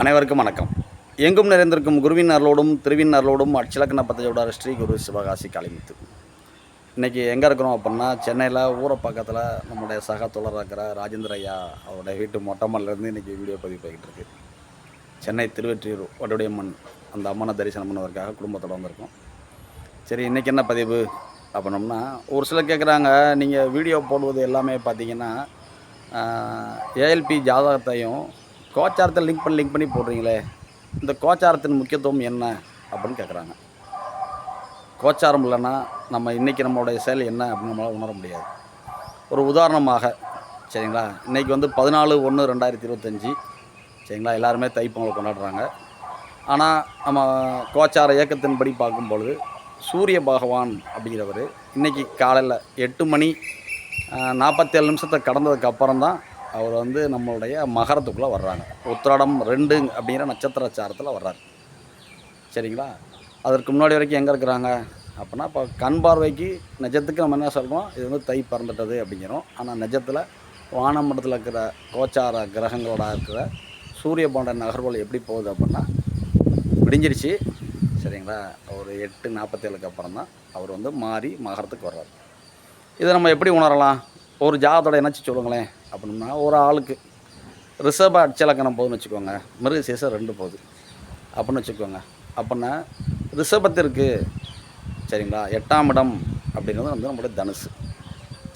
அனைவருக்கும் வணக்கம். எங்கும் நிறைந்திருக்கும் குருவின் அருளோடும் திருவின் அருளோடும் அச்சிலக்கண பத்தஜோட ஸ்ரீ குரு சிவகாசி காளிமுத்து. இன்றைக்கி எங்கே இருக்கிறோம் அப்படின்னா சென்னையில் ஊரை பக்கத்தில் நம்முடைய சக தோழராக இருக்கிற ராஜேந்திர ஐயா அவருடைய வீட்டு மொட்டமல்லேருந்து இன்றைக்கி வீடியோ பதிவு போய்கிட்டு இருக்கு. சென்னை திருவெற்றியூர் வடுடையம்மன் அந்த அம்மனை தரிசனம் பண்ணுவதற்காக குடும்பத்தோடு வந்திருக்கோம். சரி இன்றைக்கி என்ன பதிவு அப்படின்னோம்னா ஒரு சிலர் கேட்குறாங்க நீங்கள் வீடியோ போடுவது எல்லாமே பார்த்தீங்கன்னா ஏஎல்பி ஜாதகத்தையும் கோச்சாரத்தை லிங்க் பண்ணி லிங்க் பண்ணி போடுறீங்களே இந்த கோச்சாரத்தின் முக்கியத்துவம் என்ன அப்படின்னு கேட்குறாங்க கோச்சாரம் இல்லைன்னா நம்ம இன்றைக்கி நம்மளுடைய செயல் என்ன அப்படின்னு நம்மளால் உணர முடியாது. ஒரு உதாரணமாக சரிங்களா? இன்றைக்கி வந்து பதினாலு ஒன்று ரெண்டாயிரத்தி இருபத்தஞ்சி சரிங்களா? எல்லாருமே தைப்பொங்கல் கொண்டாடுறாங்க. ஆனால் நம்ம கோச்சார இயக்கத்தின்படி பார்க்கும்பொழுது சூரிய பகவான் அப்படிங்கிறவர் இன்றைக்கி காலையில் எட்டு மணி நாற்பத்தேழு நிமிஷத்தை கடந்ததுக்கு அப்புறம் தான் அவர் வந்து நம்மளுடைய மகரத்துக்குள்ளே வர்றாங்க. உத்திராடம் ரெண்டு அப்படிங்கிற நட்சத்திர சாரத்தில் வர்றாரு. சரிங்களா? அதற்கு முன்னாடி வரைக்கும் எங்கே இருக்கிறாங்க? அப்படின்னா இப்போ கண் பார்வைக்கு நிஜத்துக்கு நம்ம என்ன சொல்கிறோம் இது வந்து தை பறந்துட்டது அப்படிங்கிறோம். ஆனால் நிஜத்தில் வானமண்டலத்தில் இருக்கிற கோச்சார கிரகங்களோட இருக்கிற சூரிய போன்ற நகர்வுகள் எப்படி போகுது அப்படின்னா விடிஞ்சிருச்சு. சரிங்களா? ஒரு எட்டு நாற்பத்தேழுக்கு அப்புறம் தான் அவர் வந்து மாறி மகரத்துக்கு வர்றார். இதை நம்ம எப்படி உணரலாம்? ஒரு ஜாதத்தோட என்னச்சு சொல்லுங்களேன் அப்படின்னா ஒரு ஆளுக்கு ரிஷப அச்சலக்கணம் போகுதுன்னு வச்சுக்கோங்க. மிருகசேஷம் ரெண்டு போகுது. அப்படின்னு வச்சுக்கோங்க. அப்படின்னா ரிஷபத்திற்கு சரிங்களா எட்டாம் இடம் அப்படிங்கிறது வந்து நம்மளுடைய தனுசு.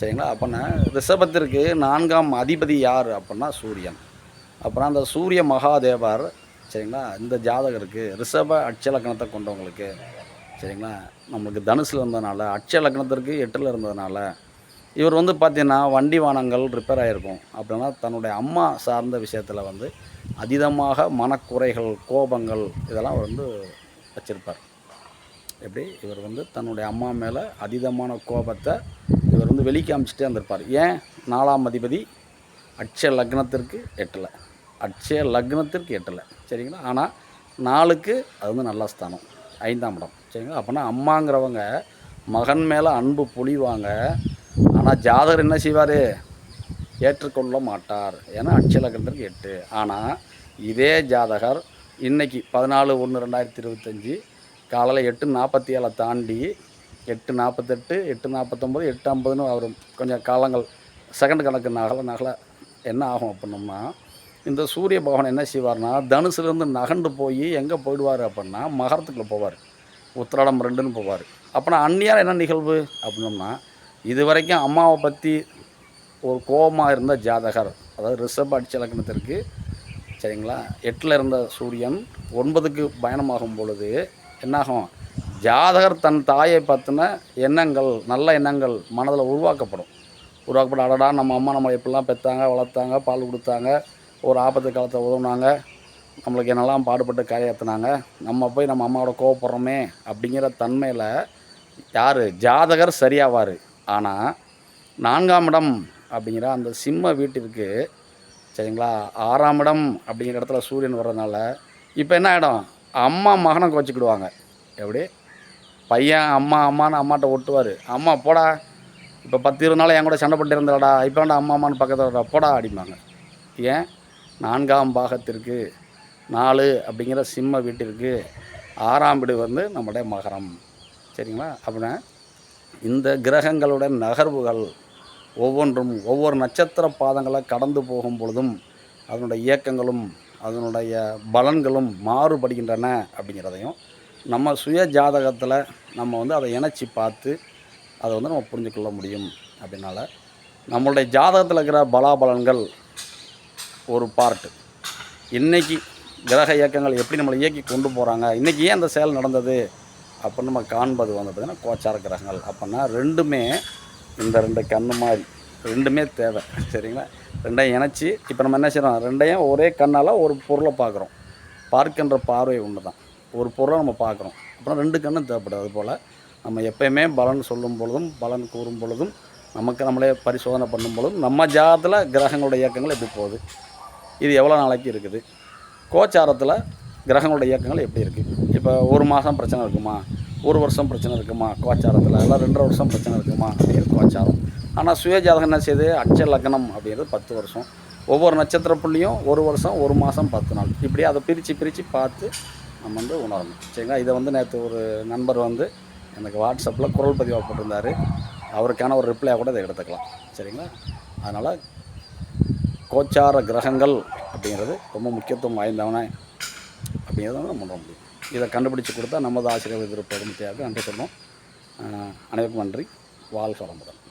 சரிங்களா? அப்படின்னா ரிஷபத்திற்கு நான்காம் அதிபதி யார் அப்படின்னா சூரியன். அப்புறம் அந்த சூரிய மகாதேவர் சரிங்களா இந்த ஜாதகருக்கு ரிஷப அட்சலக்கணத்தை கொண்டவங்களுக்கு சரிங்களா நம்மளுக்கு தனுசில் இருந்ததுனால அட்சலக்கணத்திற்கு எட்டில் இருந்ததுனால இவர் வந்து பார்த்தீங்கன்னா வண்டி வானங்கள் ரிப்பேர் ஆகிருக்கும் அப்படின்னா தன்னுடைய அம்மா சார்ந்த விஷயத்தில் வந்து அதீதமாக மனக்குறைகள் கோபங்கள் இதெல்லாம் அவர் வந்து வச்சுருப்பார். எப்படி? இவர் வந்து தன்னுடைய அம்மா மேலே அதீதமான கோபத்தை இவர் வந்து வெளிக்காமிச்சிட்டே இருந்திருப்பார் ஏன்? நாலாம் அதிபதி அட்சய லக்னத்திற்கு எட்டலை. அட்சய லக்னத்திற்கு எட்டலை. சரிங்களா? ஆனால் நாளுக்கு அது வந்து நல்ல ஸ்தானம். ஐந்தாம் இடம். சரிங்களா? அப்போனா அம்மாங்கிறவங்க மகன் மேலே அன்பு பொழிவாங்க ஆனால் ஜாதகர் என்ன செய்வார்? ஏற்றுக்கொள்ள மாட்டார். ஏன்னா அட்சய எட்டு. ஆனால் இதே ஜாதகர் இன்றைக்கி பதினாலு ஒன்று ரெண்டாயிரத்தி இருபத்தஞ்சி காலையில் எட்டு நாற்பத்தி ஏழை தாண்டி எட்டு நாற்பத்தெட்டு எட்டு நாற்பத்தொம்போது எட்டு ஐம்பதுன்னு வரும். கொஞ்சம் காலங்கள் செகண்ட் கணக்கு நகல நகல என்ன ஆகும் அப்படின்னோம்னா இந்த சூரிய பகவான் என்ன செய்வார்னா தனுசுலேருந்து நகண்டு போய் எங்கே போயிடுவார் அப்படின்னா மகரத்துக்குள்ளே போவார். உத்திராடம் ரெண்டுன்னு போவார். அப்போனா அந்நியார் என்ன நிகழ்வு? அப்படின்னோம்னா இது வரைக்கும் அம்மாவை பற்றி ஒரு கோபமாக இருந்த ஜாதகர் அதாவது ரிஷப் அடிச்ச லக்னத்திற்கு சரிங்களா? எட்டில் இருந்த சூரியன் ஒன்பதுக்கு பயணமாகும் பொழுது என்னாகும்? ஜாதகர் தன் தாயை பற்றின எண்ணங்கள் நல்ல எண்ணங்கள் மனதில் உருவாக்கப்படும். உருவாக்கப்படும் அடடா நம்ம அம்மா நம்ம எப்படிலாம் பெற்றாங்க வளர்த்தாங்க பால் கொடுத்தாங்க ஒரு ஆபத்து காலத்தை உதவுனாங்க நம்மளுக்கு என்னெல்லாம் பாடுபட்டு காரியத்துனாங்க நம்ம போய் நம்ம அம்மாவோட கோவப்படுறோமே அப்படிங்கிற தன்மையில் யார்? ஜாதகர் சரியாவார். ஆனால் நான்காம் இடம் அப்படிங்கிற அந்த சிம்ம வீட்டிற்கு சரிங்களா ஆறாம் இடம் அப்படிங்கிற இடத்துல சூரியன் வர்றதுனால இப்போ என்ன ஆகிடும் அம்மா மகனை கோச்சிக்கிடுவாங்க. எப்படி? பையன் அம்மா அம்மான்னு அம்மாட்ட ஒட்டுவார். அம்மா போடா இப்போ பத்து இருபது நாள் என் கூட சண்டை போட்டு இருந்தாடா இப்போ வேண்டாம் அம்மா அம்மான்னு பக்கத்தில் போடா அடிப்பாங்க ஏன்? நான்காம் பாகத்திற்கு நாலு அப்படிங்கிற சிம்ம வீட்டிற்கு ஆறாம் வீடு வந்து நம்முடைய மகரம். சரிங்களா? அப்படின்னா இந்த கிரகங்களுடைய நகர்வுகள் ஒவ்வொன்றும் ஒவ்வொரு நட்சத்திர பாதங்களை கடந்து போகும் பொழுதும் அதனுடைய இயக்கங்களும் அதனுடைய பலன்களும் மாறுபடுகின்றன அப்படிங்கிறதையும் நம்ம சுய ஜாதகத்தில் நம்ம வந்து அதை இணைச்சி பார்த்து அதை வந்து நம்ம புரிஞ்சுக்கொள்ள முடியும் அப்படின்னால நம்மளுடைய ஜாதகத்தில் இருக்கிற பலாபலன்கள் ஒரு பார்ட்டு இன்றைக்கி கிரக இயக்கங்கள் எப்படி நம்மளை இயக்கி கொண்டு போகிறாங்க இன்றைக்கி ஏன் அந்த செயல் நடந்தது? அப்போ நம்ம காண்பது வந்து பார்த்திங்கன்னா கோச்சார கிரகங்கள். அப்படின்னா ரெண்டுமே இந்த ரெண்டு கண்ணு மாதிரி. ரெண்டுமே தேவை. சரிங்களா? ரெண்டையும் இணைச்சி இப்போ நம்ம என்ன செய்கிறோம் ரெண்டையும் ஒரே கண்ணால் ஒரு பொருளை பார்க்குறோம் பார்க்கின்ற பார்வை ஒன்று தான் ஒரு பொருளை நம்ம பார்க்குறோம் அப்புறம் ரெண்டு கண்ணும் தேவைப்படுது. அதுபோல் நம்ம எப்பயுமே பலன் சொல்லும் பொழுதும் பலன் கூறும் பொழுதும் நமக்கு நம்மளே பரிசோதனை பண்ணும் பொழுதும் நம்ம ஜாதத்தில் கிரகங்களோட இயக்கங்கள் எப்படி போகுது? இது எவ்வளோ நாளைக்கு இருக்குது? கோச்சாரத்தில் கிரகங்களோட இயக்கங்கள் எப்படி இருக்குது இப்போ ஒரு மாதம் பிரச்சனை இருக்குமா? ஒரு வருஷம் பிரச்சனை இருக்குமா? கோச்சாரத்தில்? இல்லை ரெண்டரை வருஷம் பிரச்சனை இருக்குமா? அப்படிங்கிறது கோச்சாரம். ஆனால் சுய ஜாதகம் என்ன செய்யுது அச்ச லக்னம் அப்படிங்கிறது பத்து வருஷம். ஒவ்வொரு நட்சத்திர புள்ளியும் ஒரு வருஷம் ஒரு மாதம் பத்து நாள். இப்படி அதை பிரித்து பிரித்து பார்த்து நம்ம வந்து உணரணும். சரிங்களா? இதை வந்து நேற்று ஒரு நண்பர் வந்து எனக்கு வாட்ஸ்அப்பில் குரல் பதிவாக போட்டிருந்தாரு. அவருக்கான ஒரு ரிப்ளையாக கூட இதை எடுத்துக்கலாம். சரிங்களா? அதனால் கோச்சார கிரகங்கள் அப்படிங்கிறது ரொம்ப முக்கியத்துவம் வாய்ந்தவனே அப்படிங்கிறத நம்ம உணர முடியும். இதை கண்டுபிடிச்சு கொடுத்தா நமது ஆசிரியர் திருப்பதி தேவை சொல்லணும் அஹ் அனைவருக்கும் நன்றி. வாழ்க வளமுடன்.